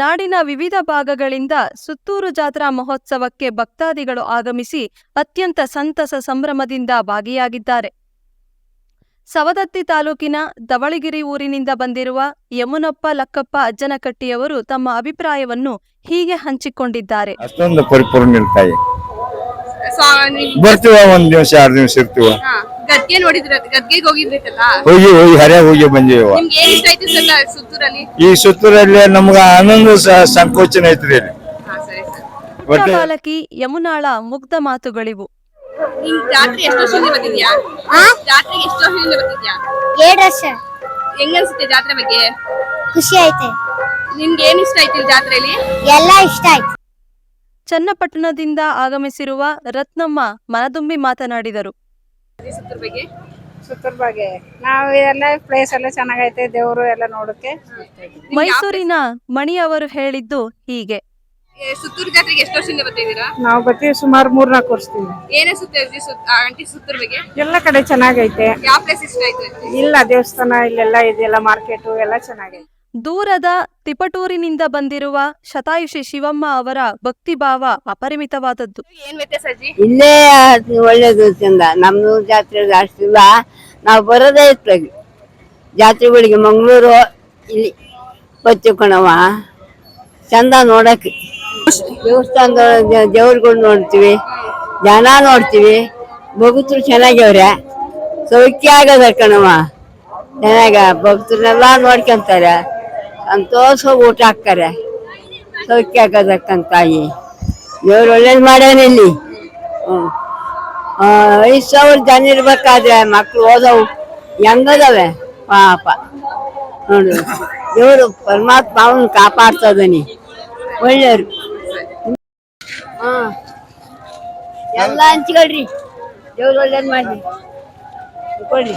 ನಾಡಿನ ವಿವಿಧ ಭಾಗಗಳಿಂದ ಸುತ್ತೂರು ಜಾತ್ರಾ ಮಹೋತ್ಸವಕ್ಕೆ ಭಕ್ತಾದಿಗಳು ಆಗಮಿಸಿ ಅತ್ಯಂತ ಸಂತಸ ಸಂಭ್ರಮದಿಂದ ಭಾಗಿಯಾಗಿದ್ದಾರೆ. ಸವದತ್ತಿ ತಾಲೂಕಿನ ದವಳಗಿರಿ ಊರಿನಿಂದ ಬಂದಿರುವ ಯಮುನಪ್ಪ ಲಕ್ಕಪ್ಪ ಅಜ್ಜನಕಟ್ಟಿಯವರು ತಮ್ಮ ಅಭಿಪ್ರಾಯವನ್ನು ಹೀಗೆ ಹಂಚಿಕೊಂಡಿದ್ದಾರೆ. ಅಷ್ಟೊಂದು ಪರಿಪೂರ್ಣ ಬರ್ತೀವ ಒಂದ್ ದಿವಸ ಎರಡು ದಿವಸ ಇರ್ತೀವ? ಹಾ, ಗದ್ಗೆ ನೋಡಿದ್ರ ಗದ್ಗೆಗೆ ಹೋಗಿದ್ರೈತಲ್ಲ? ಹೋಗಿ ಹೋಗಿ ಹರೇ ಹೋಗಿ ಬಂದೀವಿ ನಿಮ್ಗೆ ಏನ್ ಇಷ್ಟ ಆಯ್ತು ಸರ್ ಸುತ್ತೂರಲ್ಲಿ? ಈ ಸುತ್ತೂರಲ್ಲಿ ನಮ್ಗ ಆನಂದ ಸ- ಸಂಕೋಚನ ಐತ್ರಿ ಇಲ್ಲಿ. ಹಾ ಸರಿ ಸರ್. ಪುಟ್ಟ ಒಟ್ಟೆ ಬಾಲಕಿ ಯಮುನಾಳ ಮುಗ್ಧ ಮಾತುಗಳಿವು. ಜಾತ್ರೆ ಎಷ್ಟು ವರ್ಷದಿಂದ ಜಾತ್ರೆಗೆ ಎಷ್ಟು ವರ್ಷದಿಂದ ಬಂದಿದ್ಯಾ? ಎರಡು ವರ್ಷ. ಹೆಂಗ ಅನ್ಸುತ್ತೆ ಜಾತ್ರೆ ಬಗ್ಗೆ? ಖುಷಿ ಐತೆ ನಿಮ್ಗೆ ಏನ್ ಇಷ್ಟ ಆಯ್ತು ಈ ಜಾತ್ರೆಯಲ್ಲಿ ಎಲ್ಲ ಇಷ್ಟ ಆಯ್ತು. ಚನ್ನಪಟ್ಟಣದಿಂದ ಆಗಮಿಸಿರುವ ರತ್ನಮ್ಮ ಮನದುಂಬಿ ಮಾತನಾಡಿದರು. ಈ ಸುತ್ತೂರ್ ಬಗ್ಗೆ? ಸುತ್ತೂರ್ ಬಗ್ಗೆ. ನಾವು ಎಲ್ಲ ಪ್ಲೇಸ್ ಎಲ್ಲ ಚೆನ್ನಾಗೈತೆ ದೇವರು ಎಲ್ಲ ನೋಡಕ್ಕೆ ಮೈಸೂರಿನ ಮಣಿ ಅವರು ಹೇಳಿದ್ದು ಹೀಗೆ. ಏ, ಸುತ್ತೂರು ಜಾತ್ರೆಗೆ ಎಷ್ಟು ವರ್ಷದಿಂದ ಬರ್ತಿದ್ದೀರಾ? ನಾವು ಬರ್ತೀವಿ ಸುಮಾರು ಮೂರ್ನಾಲ್ಕು ವರ್ಷದಿಂದ. ಏನೇ ಸುತ್ತ ಆಂಟಿ ಸುತ್ತೂರ್ ಬಗ್ಗೆ? ಎಲ್ಲ ಕಡೆ ಚೆನ್ನಾಗೈತೆ. ಯಾವ ಪ್ಲೇಸ್ ಇಷ್ಟ ಆಯ್ತು? ಇಲ್ಲ ದೇವಸ್ಥಾನ ಇಲ್ಲೆಲ್ಲ ಇದೆಲ್ಲ ಮಾರ್ಕೆಟು ಎಲ್ಲ ಚೆನ್ನಾಗೈತೆ. ದೂರದ ತಿಪಟೂರಿನಿಂದ ಬಂದಿರುವ ಶತಾಯುಷಿ ಶಿವಮ್ಮ ಅವರ ಭಕ್ತಿಭಾವ ಅಪರಿಮಿತವಾದದ್ದು. ಏನ್ ವ್ಯತ್ಯಾಸ ಅಜ್ಜಿ? ಇಲ್ಲೇ ಒಳ್ಳೇದು ಚಂದ ನಮ್ಮ ಜಾತ್ರೆ ಅಷ್ಟಿಲ್ಲ ಇಲ್ಲ. ನಾವು ಬರೋದೇ ಜಾತ್ರೆ ಜಾತ್ರೆಗಳಿಗೆ ಮಂಗಳೂರು ಇಲ್ಲಿ ಬಚ್ಚು ಕಣವ ಚಂದ ನೋಡಕ್ಕೆ. ದೇವಸ್ಥಾನದ ದೇವ್ರುಗಳು ನೋಡ್ತೀವಿ. ಜನ ನೋಡ್ತೀವಿ. ಭಕ್ತರು ಚೆನ್ನಾಗ್ಯವ್ರೆ. ಸೌಖ್ಯ ಆಗದ ಕಣವ. ಚೆನ್ನಾಗ ಭಕ್ತರನ್ನೆಲ್ಲ ನೋಡ್ಕೊಂತಾರೆ. ಸಂತೋಷವಾಗಿ ಊಟ ಹಾಕ್ತಾರೆ. ಸೌಖ್ಯ ಆಗದಕ್ಕಂತಾಯಿ ದೇವ್ರು ಒಳ್ಳೇದು ಮಾಡ್ಯಾನ ಇಲ್ಲಿ. ಐದು ಸಾವಿರ ಜನ ಇರ್ಬೇಕಾದ್ರೆ ಮಕ್ಳು ಓದವು. ಹೆಂಗದವೆ? ಪಾಪ. ನೋಡು ದೇವರು ಪರಮಾತ್ಮ ಅವನು ಕಾಪಾಡ್ತದನಿ ಒಳ್ಳೆಯವ್ರು. ಹಾ ಎಲ್ಲ ಹಂಚ್ಕೊಳ್ರಿ. ದೇವ್ರು ಒಳ್ಳೇದು ಮಾಡಿ ಕೊಡ್ರಿ.